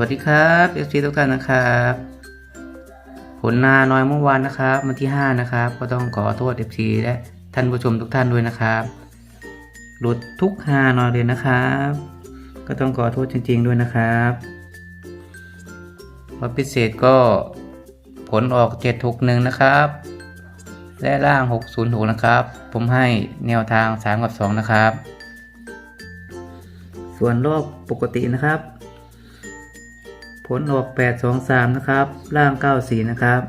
วัสดีครับเอฟซีทุกท่านนะครับ ผลนาน้อยเมื่อวานนะครับวันที่ 5 นะครับ ก็ต้องขอโทษเอฟซีและท่านผู้ชมทุกท่านด้วยนะครับหลุดทุกฮานอยเลยนะครับ ก็ต้องขอโทษจริง ๆด้วยนะครับวันพิเศษก็ผลออก 761 นะครับ และล่าง 606 นะครับ ผมให้แนวทาง 3 กับ 2 นะครับ ส่วนรอบปกตินะครับ ผลออก 8 2 3 นะครับ ล่าง 9 4 นะครับ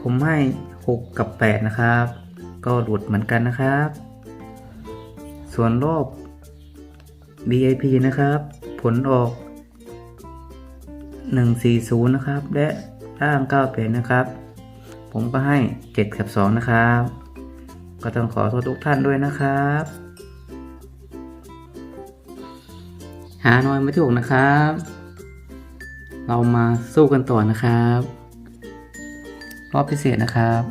ผมให้ 6 กับ 8 นะครับ ก็หลุดเหมือนกันนะครับ ส่วนรอบ BIP นะครับ ผลออก 140 นะครับ และล่าง 98 นะครับ ผมก็ให้ 7 กับ 2 นะครับ ก็ต้องขอโทษทุกท่านด้วยนะครับ หาน้อยไม่ถูกนะครับ เรามาสู้กันต่อนะครับ รอบพิเศษนะครับ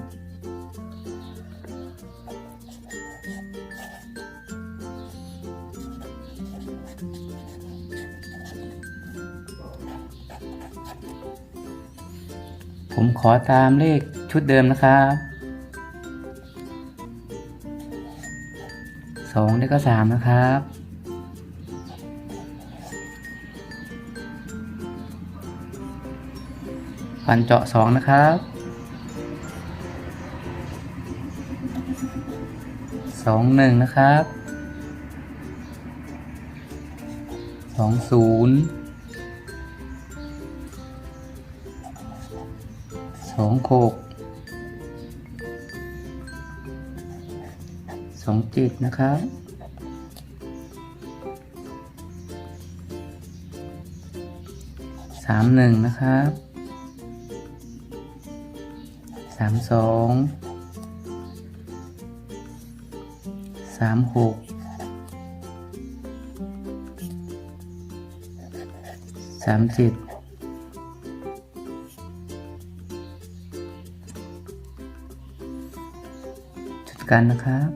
ผมขอตามเลขชุดเดิมนะครับสองเลขก็สามนะครับ ฟันเจาะสองนะครับสองหนึ่งนะครับสองศูนย์สองหกสองเจ็ดนะครับสามหนึ่งนะครับ สามสองสามหกสามเจ็ดจุดกันนะครับ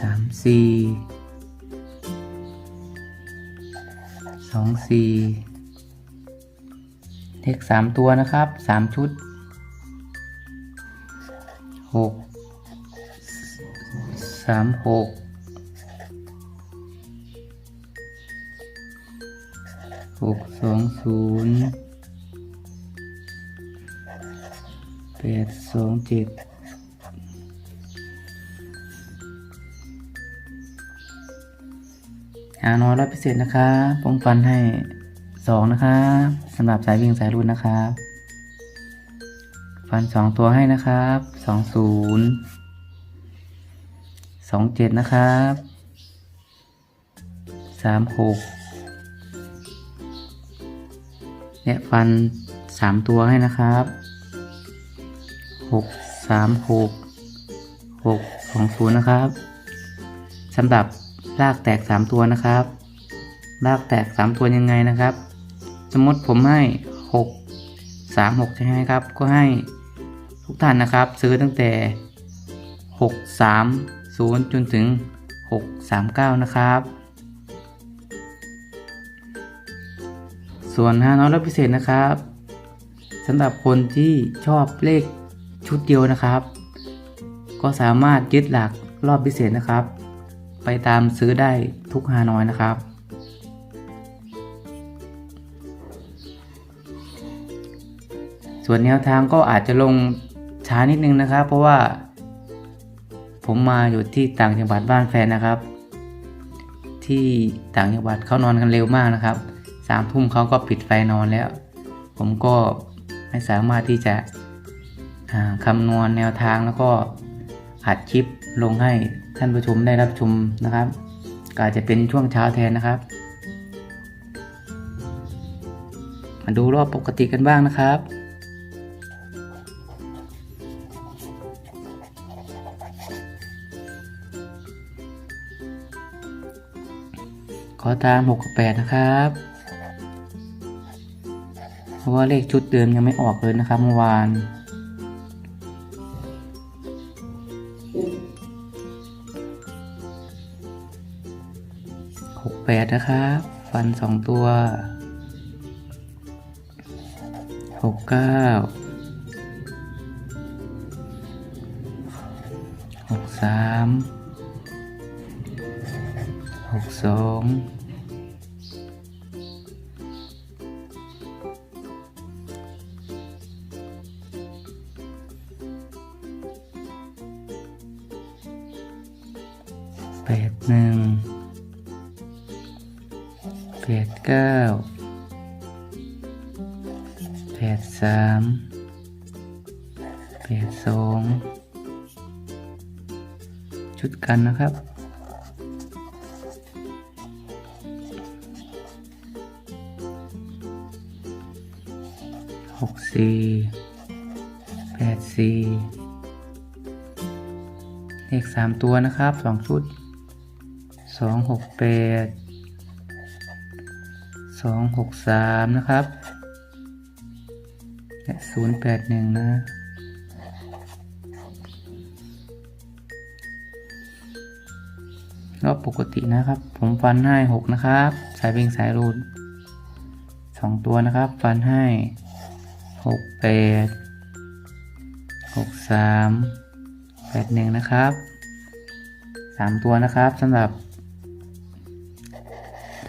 สามสี่ สองสี่เลขสามตัวนะครับสามชุดหกสามหกหกสองศูนย์แปดสองเจ็ด หาน้อยร้อยพิเศษนะครับผมฟันให้สองนะครับสำหรับสายวิ่งสายรุ่นนะครับ ฟันสองตัวให้นะครับสองศูนย์สองเจ็ดนะครับสามหกและฟันสามตัวให้นะครับหกสามหกหกสองศูนย์นะครับสำหรับ รากแตก 3 ตัวนะครับ รากแตก 3 ตัวยังไงนะครับ สมมติผมให้ 6 3 6 ใช่ไหมครับ ก็ให้ทุกท่านนะครับ ซื้อตั้งแต่ 6 3 0 จนถึง 6 3 9 นะครับ ส่วน5น้อยรับพิเศษนะครับสำหรับคนที่ชอบเลขชุดเดียวนะครับ ก็สามารถยึดหลักรอบพิเศษนะครับ ไปตามซื้อได้ทุกฮานอยนะครับ ส่วนแนวทางก็อาจจะลงช้านิดนึงนะครับ เพราะว่า ผมมาอยู่ที่ต่างจังหวัดบ้านแฟนนะครับ ที่ต่างจังหวัดเขานอนกันเร็วมากนะครับสามทุ่มเขาก็ปิดไฟนอนแล้ว ผมก็ไม่สามารถที่จะคำนวณแนวทางแล้วก็อัดคลิปลงให้ ท่านผู้ชมได้รับชมนะครับก็อาจจะเป็นช่วงเช้าแทนนะครับ มาดูรอบปกติกันบ้างนะครับขอตาม6กับ8นะครับ เพราะว่าเลขชุดเดิมยังไม่ออกเลยนะครับเมื่อวาน 8 นะครับ ฟัน 2 ตัว 6 9 6 3 6 2 8 1 ดหนึ่งแปดเก้าแปดสามแปดสองชุดกันนะครับหกสี่แปดสี่เลขสามตัวนะครับสองชุดสองหกแปด สองหกสามนะครับและศูนย์แปดหนึ่งนะ รอบปกตินะครับ ผมฟันให้หกนะครับ สายเบ่งสายรูดสองตัวนะครับ ฟันให้หกแปดหกสามแปดหนึ่งนะครับสามตัวนะครับสำหรับ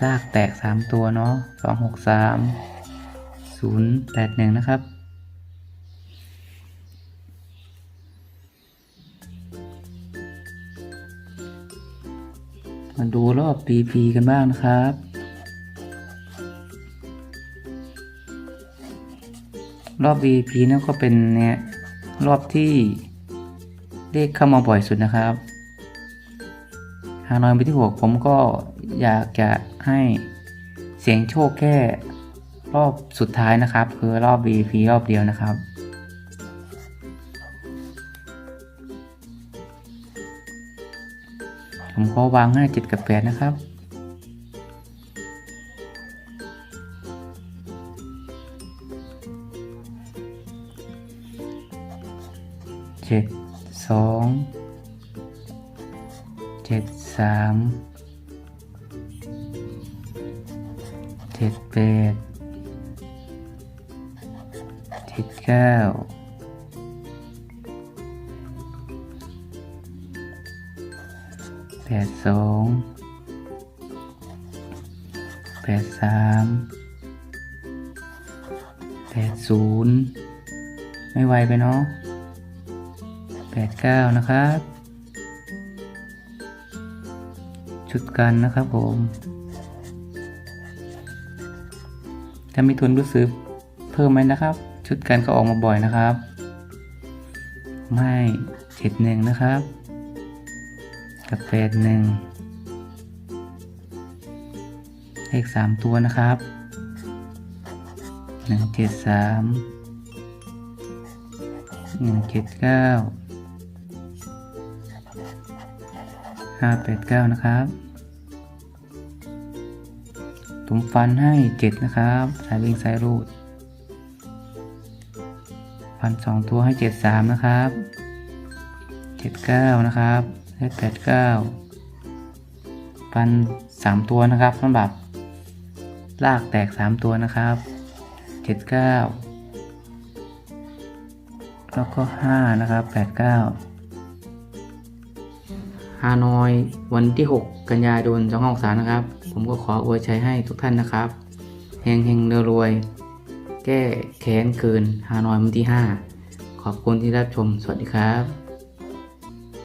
ลากแตกสามตัวเนาะสองหกสามศูนย์แปดหนึ่งนะครับ มาดูรอบ PP กันบ้างนะครับรอบ VP นั่นก็เป็นเนี่ยรอบที่เลขเข้ามาบ่อยสุดนะครับฮานอยไปที่หกผมก็ อยากจะให้เสียงโชคแค่รอบสุดท้ายนะครับ คือรอบ VP รอบเดียวนะครับ ผมขอวางให้จ็ดกับแปดนะครับเจ็ดสองเจ็ดสาม จ็ดแปดเจ็ดเก้าแปดสองแปดสามแปดศูนย์ไม่ไวไปเนาะแปดเก้านะครับ ชุดกันนะครับผม ถ้ามีทุนรู้สึกเพิ่มไหมนะครับ ชุดกันก็ออกมาบ่อยนะครับ ไม่เจ็ดหนึ่งนะครับกับแปดหนึ่งเลขสามตัวนะครับหนึ่งเจ็ดสามหนึ่งเจ็ดเก้าห้าแปดเก้านะครับ ผมฟันให้เจ็ดนะครับสายวิ่งสายรูด ฟันสองตัวให้เจ็ดสามนะครับเจ็ดเก้านะครับเลขแปดเก้าฟันสามตัวนะครับสำหรับ ลากแตกสามตัวนะครับเจ็ดเก้าแล้วก็ห้านะครับแปดเก้าฮานอย วันที่ 6 กันยายน2 6 3นะครับ ผมก็ขออวยชัยให้ทุกท่านนะครับเฮงเฮงเรวยแก้แค้นคืนฮานอยมันที่ 5 ขอบคุณที่รับชม สวัสดีครับ